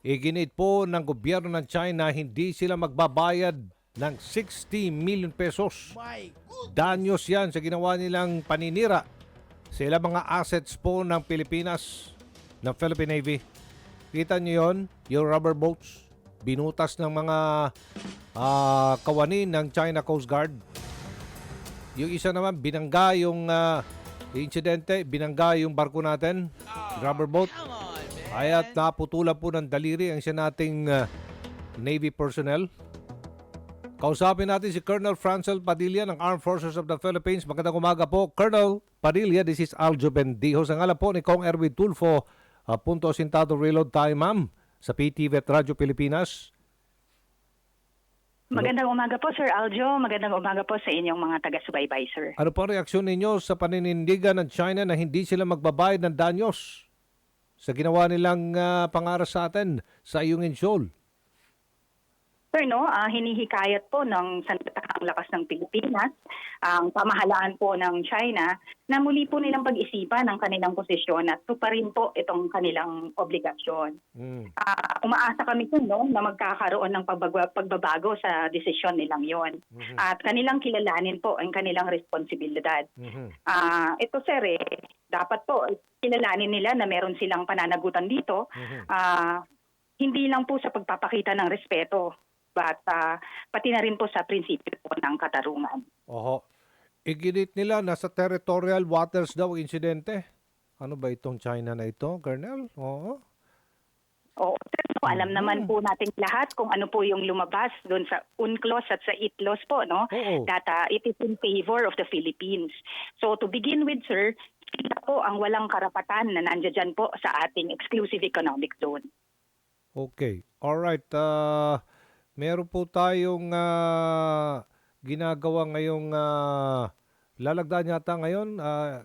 Iginit po ng gobyerno ng China hindi sila magbabayad ng 60 million pesos. Danyos yan sa ginawa nilang paninira sa ilang mga assets po ng Pilipinas, ng Philippine Navy. Kita nyo yon yung rubber boats, binutas ng mga ah, kawani ng China Coast Guard. Yung isa naman, binangga yung ah, insidente, binangga yung barko natin, rubber boat. Man. Aya't naputulan po ng daliri ang isa nating ah, Navy personnel. Kausapin natin si Colonel Francel Padilla ng Armed Forces of the Philippines. Magandang umaga po. Colonel Padilla, this is Aljo Bendijo. Sa ngalan po ni Kong Erwin Tulfo, uh, punto sintado reload tayo ma'am sa PTV at Radyo Pilipinas. Magandang umaga po, Sir Aljo. Magandang umaga po sa inyong mga taga-subaybay, sir. Ano po ang reaksyon ninyo sa paninindigan ng China na hindi sila magbabayad ng danyos sa ginawa nilang uh, pangaras sa atin sa Ayungin Shoal? Sir, no, ah, hinihikayat po ng Sandatahang Lakas ng Pilipinas, ang pamahalaan po ng China, na muli po nilang pag-isipan ang kanilang posisyon at tuparin po itong kanilang obligasyon. Mm. Ah, umaasa kami po no, na magkakaroon ng pagbabago sa desisyon nilang yon Mhm. At kanilang kilalanin po ang kanilang responsibilidad. Mhm. Ah, ito sir, eh, dapat po kilalanin nila na meron silang pananagutan dito. Mhm. Ah, hindi lang po sa pagpapakita ng respeto, but ah, pati na rin po sa prinsipyo po ng katarungan. Oho. Iginit nila nasa territorial waters daw insidente. Ano ba itong China na ito, Colonel? Oo. Oo, sir, no, alam naman po natin lahat kung ano po yung lumabas doon sa UNCLOS at sa ITLOS po, no? Oo. That ah, it is in favor of the Philippines. So to begin with, sir, sila po ang walang karapatan na nandiyan po sa ating exclusive economic zone. Okay. Alright. Uh, meron po tayong ah, ginagawa ngayong uh, lalagdan yata ngayon, ah,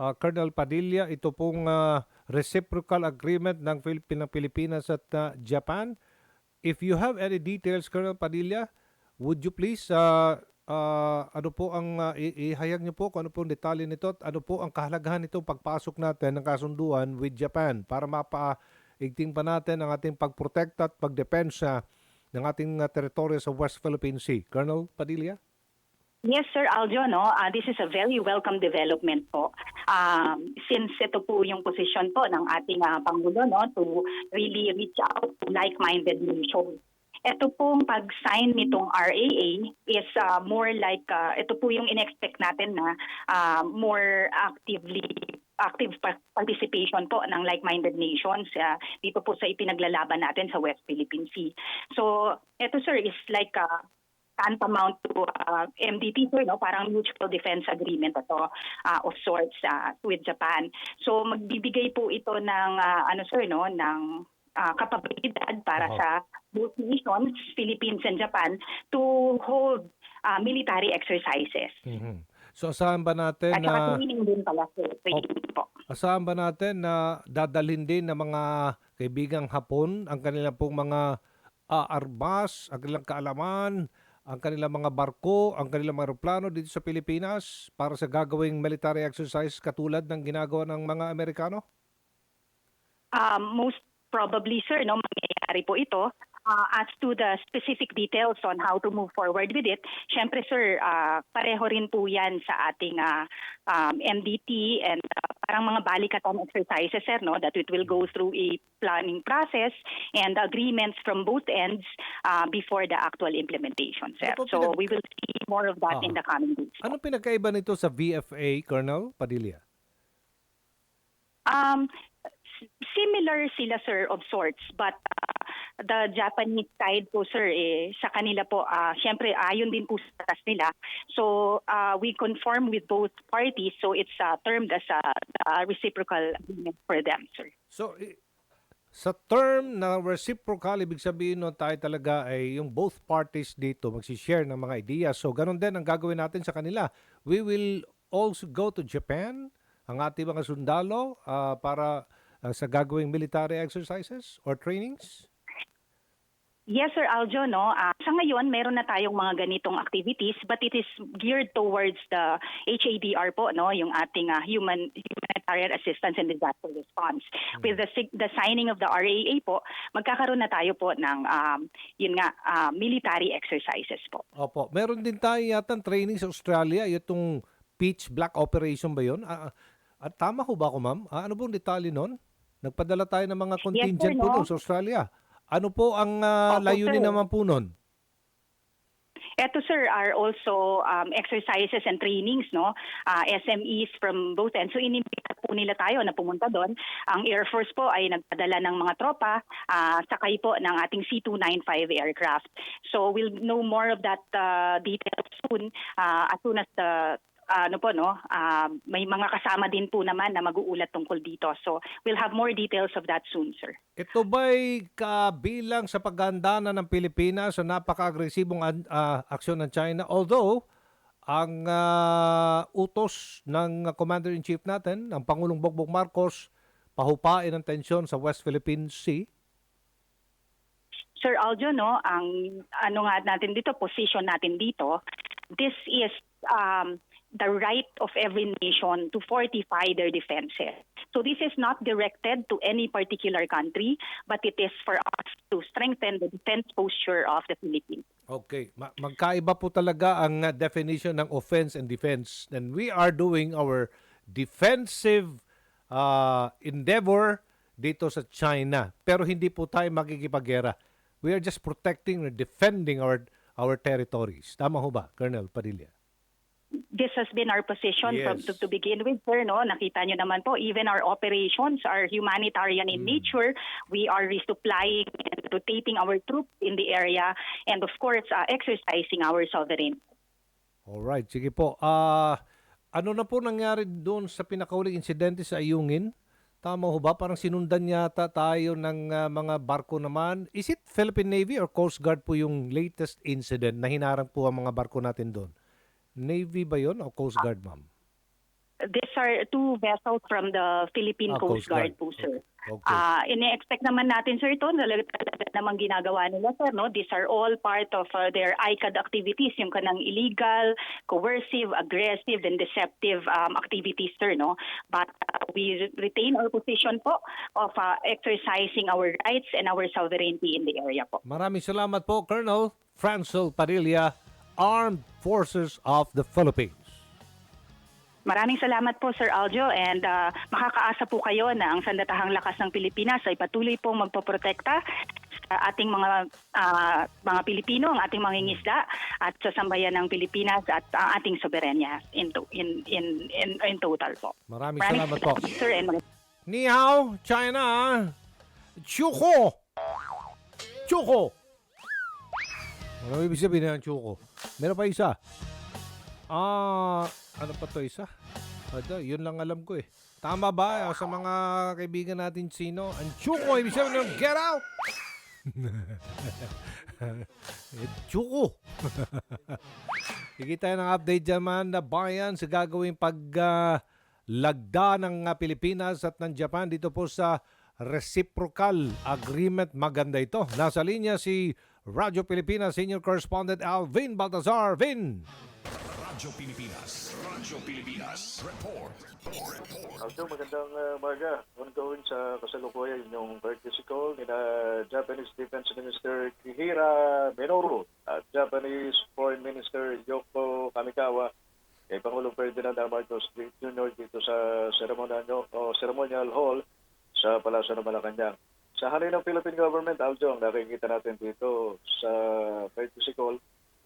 ah, Colonel Padilla, ito pong ah, reciprocal agreement ng ng Pilipinas at ah, Japan. If you have any details, Colonel Padilla, would you please uh, uh, ano po ang uh, ihayag niyo po kung ano po detalye nito at ano po ang kahalagahan nitong pagpasok natin ng kasunduan with Japan para mapaigting pa natin ang ating pagprotekta at pagdepensa ng ating uh, teritoryo sa West Philippine Sea. Colonel Padilla? Yes, Sir Aljo, no? Ah, this is a very welcome development po. Um, since ito po yung position po ng ating ah, Pangulo no, to really reach out to like-minded nations. Ito pong pag-sign nitong RAA is ah, more like, ah, ito po yung in-expect natin na ah, more actively active pa- participation po ng like-minded nations ah, dito po sa ipinaglalaban natin sa West Philippine Sea. So, ito sir is like ah, tantamount to uh, MDT, sir, no? parang mutual defense agreement ito uh, of sorts uh, with Japan. So magbibigay po ito ng uh, ano sir no ng uh, kapabilidad para Oho. sa both nations, Philippines and Japan to hold uh, military exercises. Mhm. So asahan ba natin At saka na training din pala sir, training po. asahan ba natin na dadalhin din ng mga kaibigang Hapon ang kanilang pong mga ah, armas, ang kanilang kaalaman, ang kanilang mga barko, ang kanilang mga aeroplano dito sa Pilipinas para sa gagawing military exercise katulad ng ginagawa ng mga Amerikano? Um, most probably, sir, no, mangyayari po ito. Uh, as to the specific details on how to move forward with it, syempre, sir, uh, pareho rin po yan sa ating uh, um, MDT and uh, parang mga balikatan exercises, sir, no, that it will go through a planning process and agreements from both ends uh, before the actual implementation, sir. Ano So pinag- we will see more of that in Aha. the coming days. Anong pinagkaiba nito sa VFA, Colonel Padilla? Um, similar sila sir of sorts but uh, the Japanese side po sir eh sa kanila po ah syempre ayon din po sa batas nila so uh, we conform with both parties so it's uh, termed as a, a reciprocal agreement for them sir So, sa term na reciprocal, ibig sabihin nun tayo talaga ay yung both parties dito magsishare ng mga ideas. So, ganun din ang gagawin natin sa kanila. We will also go to Japan, ang ating mga sundalo, ah, para ah, sa gagawing military exercises or trainings. Yes, Sir Aljo, no. Ah, sa ngayon, meron na tayong mga ganitong activities but it is geared towards the HADR po, no, yung ating ah, human humanitarian assistance and disaster response. With the the signing of the RAA po, magkakaroon na tayo po ng um, yun nga ah, military exercises po. Opo. Meron din tayo yata training sa Australia. Itong Peach Black Operation ba yun? Ah, ah, at tama ho ba ako, ma'am? Ah, ano pong detalye nun? Nagpadala tayo ng mga contingent po no? doon sa Australia. Ano po ang Opo, layunin sir. naman po nun? Ito sir are also um, exercises and trainings no Ah, SMEs from both ends. So inimbita po nila tayo na pumunta doon. Ang Air Force po ay nagpadala ng mga tropa ah, sakay po ng ating C295 aircraft. So we'll know more of that uh, details soon ah, as soon as the ano po no ah, may mga kasama din po naman na mag-uulat tungkol dito. So we'll have more details of that soon sir. Ito ba'y kabilang sa paghahanda na ng Pilipinas sa napaka-agresibong an- ah, aksyon ng China? Although, ang ah, utos ng Commander-in-Chief natin, ang Pangulong Bongbong Marcos, pahupain ang tensyon sa West Philippine Sea. Sir Aljo, no, ang ano nga natin dito, position natin dito, this is um, the right of every nation to fortify their defenses. So this is not directed to any particular country, but it is for us to strengthen the defense posture of the Philippines. Okay, Ma- magkaiba po talaga ang uh, definition ng offense and defense. And we are doing our defensive uh, endeavor dito sa China. Pero hindi po tayo magkikipaggera. We are just protecting or defending our our territories. Tama ho ba, Colonel Padilla? This has been our position from Yes. to, to begin with, sir. No, nakita nyo naman po, even our operations are humanitarian in nature. We are resupplying and rotating our troops in the area, and of course, uh, exercising our sovereignty. Alright, sige po. Ah, ano na po nangyari doon sa pinakahuling insidente sa Ayungin? Tama ho ba? Parang sinundan yata tayo ng ah, mga barko naman. Is it Philippine Navy or Coast Guard po yung latest incident na hinarang po ang mga barko natin doon? Navy ba yon o Coast Guard, ma'am? These are two vessels from the Philippine Ah, Coast, Guard, po, sir. Okay. Ah, ine-expect naman natin, sir, ito, talaga talaga namang ginagawa nila, sir, no? These are all part of uh, their ICAD activities, yung kanang illegal, coercive, aggressive, and deceptive um, activities, sir, no? But uh, we re- retain our position po of uh, exercising our rights and our sovereignty in the area po. Maraming salamat po, Colonel Francel Padilla, Armed Forces of the Philippines. Maraming salamat po Sir Aljo and uh, makakaasa po kayo na ang Sandatahang Lakas ng Pilipinas ay patuloy pong magpoprotekta sa ating mga ah, mga Pilipino, ang ating mga ingisda at sa sambayan ng Pilipinas at ang ating soberenya in, to- in, in, in, in total po. Maraming salamat po. Sir and Ni hao, China. Chuko. Chuko. Ano ibig sabihin ng chuko? Meron pa isa. Ah, ano pa to isa? Ada, yun lang alam ko eh. Tama ba ah, sa mga kaibigan natin sino? Ang chuko, ibig sabihin ng get out! eh, chuko. Higit tayo ng update dyan man na bayan sa gagawing pag ah, lagda ng ah, Pilipinas at ng Japan dito po sa reciprocal agreement. Maganda ito. Nasa linya si Radyo Pilipinas Senior Correspondent Alvin Baltazar. Vin! Radyo Pilipinas. Radyo Pilipinas. Report. Report. Also, magandang uh, umaga. Ongoing sa kasalukuyan yung courtesy call ni na Japanese Defense Minister Kihira Minoru at Japanese Foreign Minister Yoko Kamikawa kay Pangulong Ferdinand R. Marcos Jr. dito sa ceremonial, o ceremonial hall sa Palasyo ng Malacanang. Sa halin ng Philippine Government, Aljo, ang nakikita natin dito sa call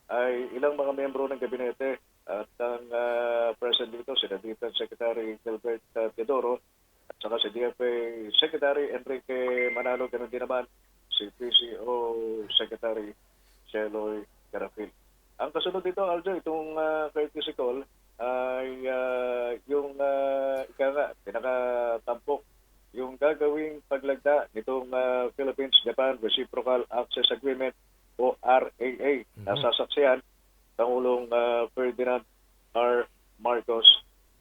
ay ilang mga miyembro ng gabinete at ang ah, present dito si Defense Secretary Gilbert uh, Teodoro at saka si DFA Secretary Enrique Manalo ganun din naman si PCO Secretary Cheloy Garafil. Ang kasunod dito, Aljo, itong uh, ay ah, yung uh, ika nga, pinakatampok yung gagawing paglagda nitong ah, Philippines-Japan Reciprocal Access Agreement o RAA na sasaksiyan Pangulong ah, Ferdinand R. Marcos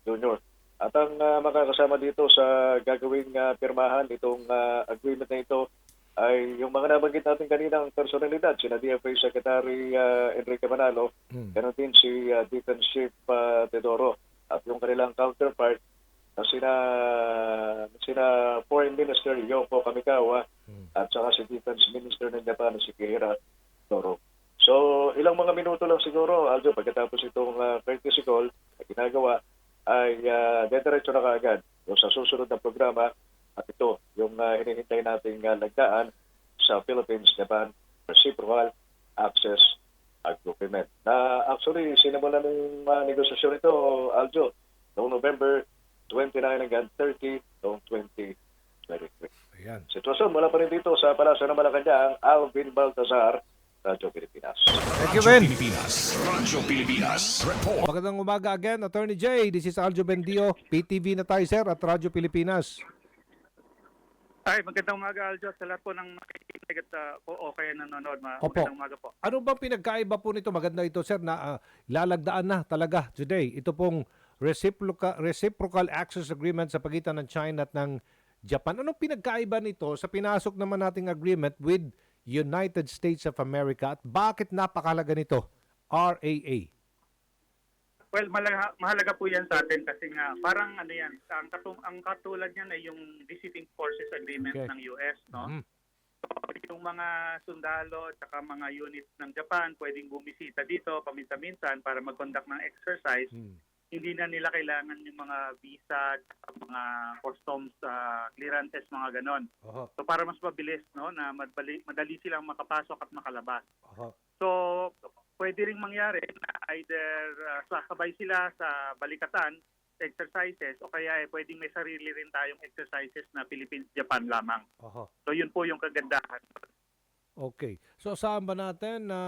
Jr. At ang ah, makakasama dito sa gagawing ah, pirmahan itong ah, agreement na ito ay yung mga nabanggit natin kaninang personalidad, sina DFA Secretary uh, Enrique Manalo, Mm. Ganon din si uh, Defense Chief uh, Teodoro at yung kanilang counterpart sina, sina Foreign Minister Yoko Kamikawa Mm. at saka si Defense Minister ng Japan si Kihira Toro. So ilang mga minuto lang siguro, Aljo, pagkatapos itong uh, courtesy call na ginagawa ay uh, dediretso na kaagad yung sa susunod na programa at ito yung uh, hinihintay nating uh, lagdaan sa Philippines-Japan Reciprocal Access Agreement. Na actually, sinimulan ng uh, negosasyon ito, Aljo, noong November 29 hanggang 30 noong 2023. Ayan. Sitwasyon mula pa rin dito sa Palasyo ng Malacanang, Alvin Baltazar, Radyo Pilipinas. Thank you, Ben. Pilipinas. Radyo Pilipinas. Report. Magandang umaga again, Attorney J. This is Aljo Bendio, PTV na tayo, sir, at Radyo Pilipinas. Ay, magandang umaga Aljo sa lahat po ng nakikinig at uh, o okay nanonood. Ma- Opo. Magandang umaga po. Ano bang pinagkaiba po nito? Maganda ito, sir, na ah, lalagdaan na talaga today. Ito pong reciprocal, reciprocal access agreement sa pagitan ng China at ng Japan. Anong pinagkaiba nito sa pinasok naman nating agreement with United States of America at bakit napakalaga nito? RAA. Well, malaga, mahalaga po yan sa atin kasi nga parang ano yan, ang, katum- ang katulad niyan ay yung Visiting Forces Agreement Okay. ng US, no? Mhm. So, yung mga sundalo at saka mga units ng Japan pwedeng bumisita dito paminsan-minsan para mag-conduct ng exercise. Hmm. Hindi na nila kailangan yung mga visa mga customs ah, clearances, mga ganon. Oho. So para mas mabilis, no, na madali, madali silang makapasok at makalabas. Oho. So, pwede ring mangyari na either uh, sasabay sila sa balikatan exercises o kaya eh, pwedeng may sarili rin tayong exercises na Philippines-Japan lamang. Oho. So, yun po yung kagandahan. Okay. So saan ba natin na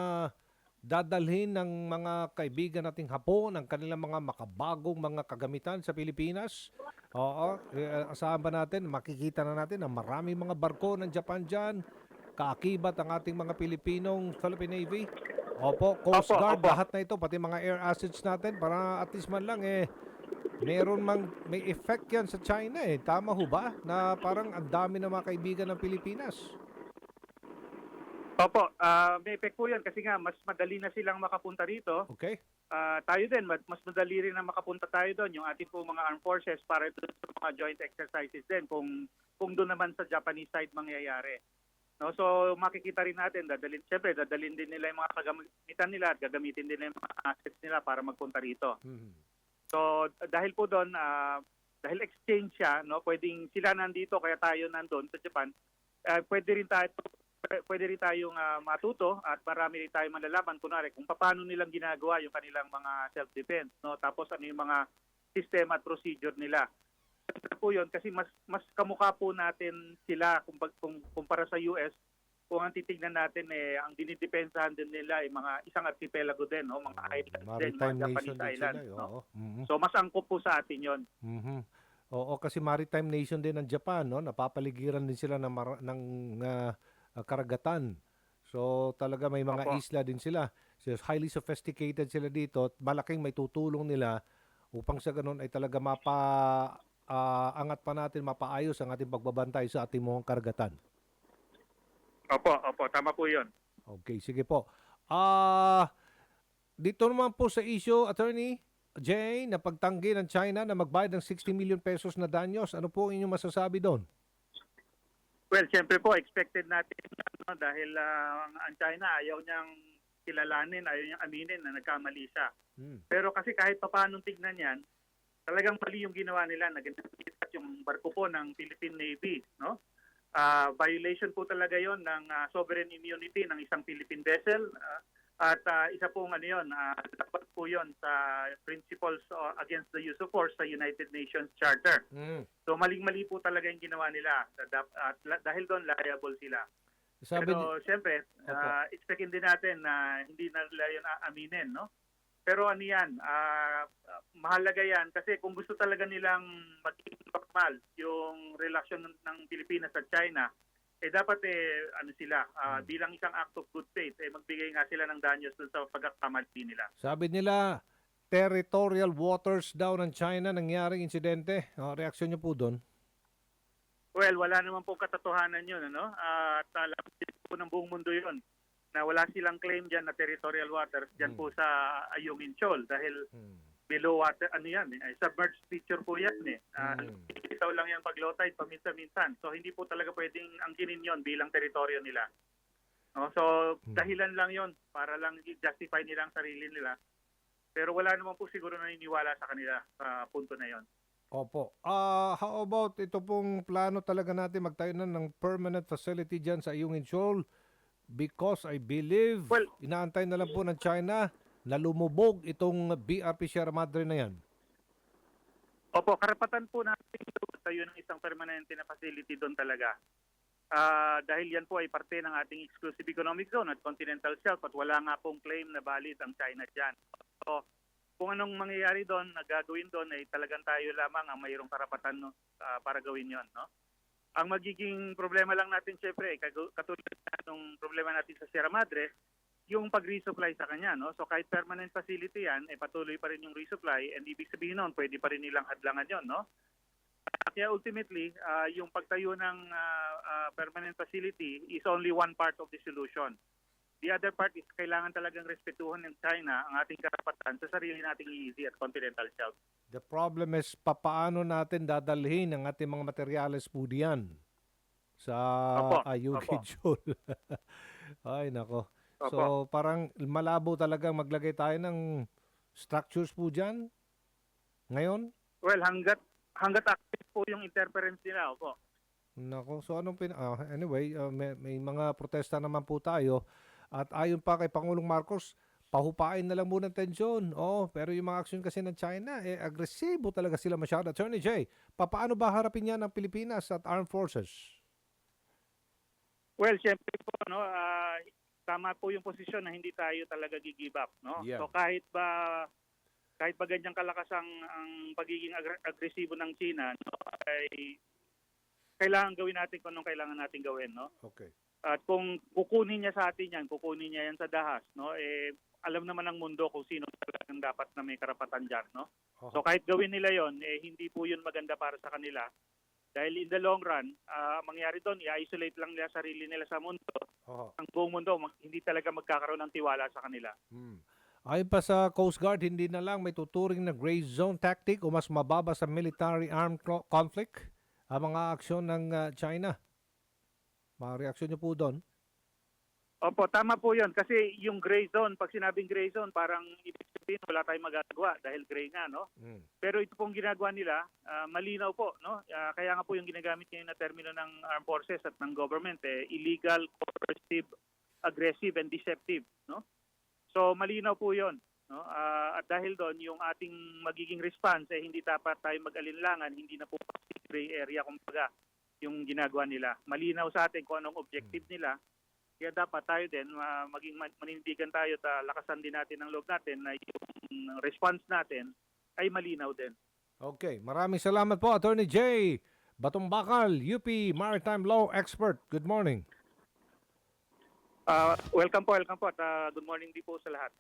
dadalhin ng mga kaibigan nating Hapon ang kanilang mga makabagong mga kagamitan sa Pilipinas? Oo. Eh, Asahan ba natin, makikita na natin na marami mga barko ng Japan dyan, kaakibat ang ating mga Pilipinong Philippine Navy? Opo, Coast Opo, Guard, opo. lahat na ito, pati mga air assets natin, para at least man lang eh, meron mang, may effect yan sa China eh. Tama ho ba? Na parang ang dami ng mga kaibigan ng Pilipinas. Opo, ah, may effect po yan kasi nga mas madali na silang makapunta rito. Okay? Ah, tayo din, mas mas madali rin na makapunta tayo doon, yung ating po mga armed forces para doon sa mga joint exercises din kung kung doon naman sa Japanese side mangyayari. No, so makikita rin natin dadalhin syempre dadalhin din nila yung mga kagamitan nila at gagamitin din nila yung mga assets nila para magpunta rito. Mhm. So dahil po doon ah, dahil exchange siya, no, pwedeng sila nandito kaya tayo nandoon sa Japan. ah, pwede rin tayo pwede rin tayong ah, matuto at marami rin tayong malalaman kunwari kung paano nilang ginagawa yung kanilang mga self-defense, no? Tapos ano yung mga system at procedure nila. Ito po yun kasi mas mas kamukha po natin sila kung, kung kumpara sa US kung ang titignan natin eh ang dinidepensahan din nila ay mga isang archipelago din no mga islands din Maritime mga Japanese din islands sila. eh, no? Oo. Mhm. So mas angkop po sa atin 'yon. Mhm. Oo, kasi maritime nation din ng Japan, no? Napapaligiran din sila ng mar- ng ah, ah, karagatan. So talaga may mga Opo. isla din sila. So highly sophisticated sila dito at malaking may tutulong nila upang sa ganun ay talaga mapa ah, angat pa natin mapaayos ang ating pagbabantay sa ating mga karagatan. Opo, opo, tama po 'yon. Okay, sige po. Ah, dito naman po sa issue, Attorney Jay, na pagtanggi ng China na magbayad ng 60 million pesos na danyos. Ano po ang inyong masasabi doon? Well, siyempre po expected natin ano, dahil ah, ang- China ayaw niyang kilalanin, ayaw niyang aminin na nagkamali siya. Hmm. Pero kasi kahit papaano tignan yan, talagang mali yung ginawa nila na ginamit yung barko po ng Philippine Navy, no? Ah, violation po talaga 'yon ng ah, sovereign immunity ng isang Philippine vessel ah, at ah, isa pong ano 'yon, ah, dapat po 'yon sa principles ah, against the use of force sa United Nations Charter. Hmm. So maling-mali po talaga yung ginawa nila at dahil doon liable sila. Sabi Pero siyempre, Opo. uh, expectin din natin na hindi na nila yun aaminin, no? Pero ano yan, ah, mahalaga yan kasi kung gusto talaga nilang maging normal yung relasyon ng, ng Pilipinas at China, eh dapat eh ano sila ah, bilang isang act of good faith eh magbigay nga sila ng danyos dun sa pagkakamali nila. sabi nila territorial waters daw ng China nangyaring insidente. Oh, reaksyon niyo po doon? Well, wala naman po katotohanan yun, ano? At alam din po ng buong mundo yun na wala silang claim dyan na territorial waters dyan Hmm. po sa Ayungin Shoal dahil Hmm. Below water, ano yan, eh, submerged feature po yan eh. Uh. Itaw lang yan pag low tide, paminsan-minsan. So hindi po talaga pwedeng angkinin yon bilang teritoryo nila. No? So Hmm. dahilan lang yon para lang i-justify nila ang sarili nila. Pero wala naman po siguro naniniwala sa kanila sa punto na yon. Opo. Ah, how about ito pong plano talaga natin magtayo na ng permanent facility diyan sa Ayungin Shoal? Because I believe Well- inaantay na lang po ng China na lumubog itong BRP Sierra Madre na yan. Opo, karapatan po natin tayo ng isang permanente na facility doon talaga. Ah, dahil yan po ay parte ng ating exclusive economic zone at continental shelf at wala nga pong claim na valid ang China dyan. So, kung anong mangyayari doon, nagagawin doon ay talagang tayo lamang ang mayroong karapatan no, ah, para gawin yon, no? Ang magiging problema lang natin syempre, katulad na nung problema natin sa Sierra Madre, yung pag-resupply sa kanya, no? So kahit permanent facility yan, eh patuloy pa rin yung resupply and ibig sabihin noon, pwede pa rin nilang hadlangan yon, no? Kaya ultimately, ah, yung pagtayo ng ah, ah, permanent facility is only one part of the solution. The other part is kailangan talagang respetuhan ng China ang ating karapatan sa sarili nating easy at continental shelf. The problem is papaano natin dadalhin ang ating mga materyales po diyan sa. Shoal. Ay nako. Opo. So parang malabo talaga maglagay tayo ng structures po diyan ngayon. Well, hanggat hanggat active po yung interference nila, opo. Nako, so anong pin ah, anyway, ah, may, may mga protesta naman po tayo at ayon pa kay Pangulong Marcos, pahupain na lang muna ng tensyon. Oh, pero yung mga aksyon kasi ng China, eh agresibo talaga sila masyado. Attorney Jay, papaano ba harapin yan ng Pilipinas at Armed Forces? Well, syempre po no, ah, tama po yung posisyon na hindi tayo talaga gi-give up, no? Yeah. So kahit ba kahit ba ganyang kalakas ang, ang pagiging agre- agresibo ng China, no, ay kailangan gawin natin kung anong kailangan natin gawin, no? Okay. At kung kukunin niya sa atin yan, kukunin niya yan sa dahas, no? Eh alam naman ng mundo kung sino talagang dapat na may karapatan diyan, no? So kahit gawin nila 'yon, eh hindi po 'yun maganda para sa kanila. Dahil in the long run, ah, mangyari doon, i-isolate lang nila sarili nila sa mundo. Oho. Ang buong mundo, hindi talaga magkakaroon ng tiwala sa kanila. Hmm. Ayon pa sa Coast Guard, hindi na lang may tuturing na gray zone tactic o mas mababa sa military armed co- conflict ang mga aksyon ng ah, China. Mga reaksyon niyo po doon? Opo, tama po yun. Kasi yung gray zone, pag sinabing gray zone, parang ibig sabihin wala tayong magagawa dahil gray nga, no? Hmm. Pero ito pong ginagawa nila, ah, malinaw po, no? Ah, kaya nga po yung ginagamit ngayon na termino ng armed forces at ng government, eh, illegal, coercive, aggressive, and deceptive, no? So malinaw po 'yon, no? Ah, at dahil doon yung ating magiging response eh hindi dapat tayo mag-alinlangan, hindi na po gray area kumbaga yung ginagawa nila. Malinaw sa atin kung anong objective nila. Kaya dapat tayo din ah, maging man- manindigan tayo at lakasan din natin ang loob natin na yung response natin ay malinaw din. Okay, maraming salamat po Attorney Jay Batong Bakal, UP Maritime Law Expert. Good morning. Ah, welcome po, welcome po at ah, good morning din po sa lahat.